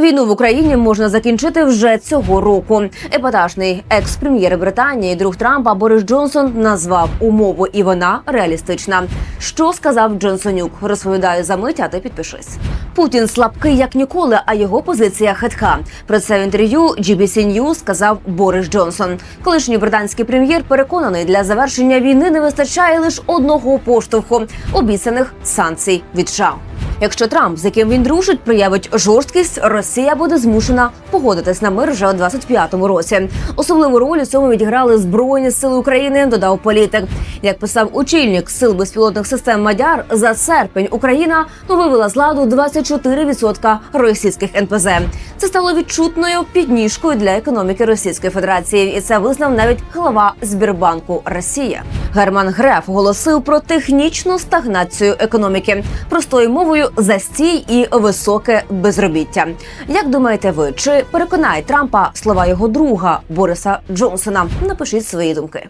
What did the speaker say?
Війну в Україні можна закінчити вже цього року. Епатажний екс-прем'єр Британії, друг Трампа Борис Джонсон назвав умову, і вона реалістична. Що сказав Джонсонюк? Розповідаю за мить, а ти підпишись. Путін слабкий як ніколи, а його позиція хитка. Про це в інтерв'ю GBC News сказав Борис Джонсон. Колишній британський прем'єр переконаний, для завершення війни не вистачає лише одного поштовху обіцяних санкцій від США. Якщо Трамп, з яким він дружить, проявить жорсткість, Росія буде змушена погодитись на мир вже у 25-му році. Особливу роль у цьому відіграли збройні сили України. Додав політик. Як писав очільник сил безпілотних систем Мадяр, за серпень Україна вивела з ладу 24% російських НПЗ. Це стало відчутною підніжкою для економіки Російської Федерації, і це визнав навіть глава Збірбанку Росія. Герман Греф оголосив про технічну стагнацію економіки. Простою мовою застій і високе безробіття. Як думаєте ви, чи переконає Трампа слова його друга Бориса Джонсона? Напишіть свої думки.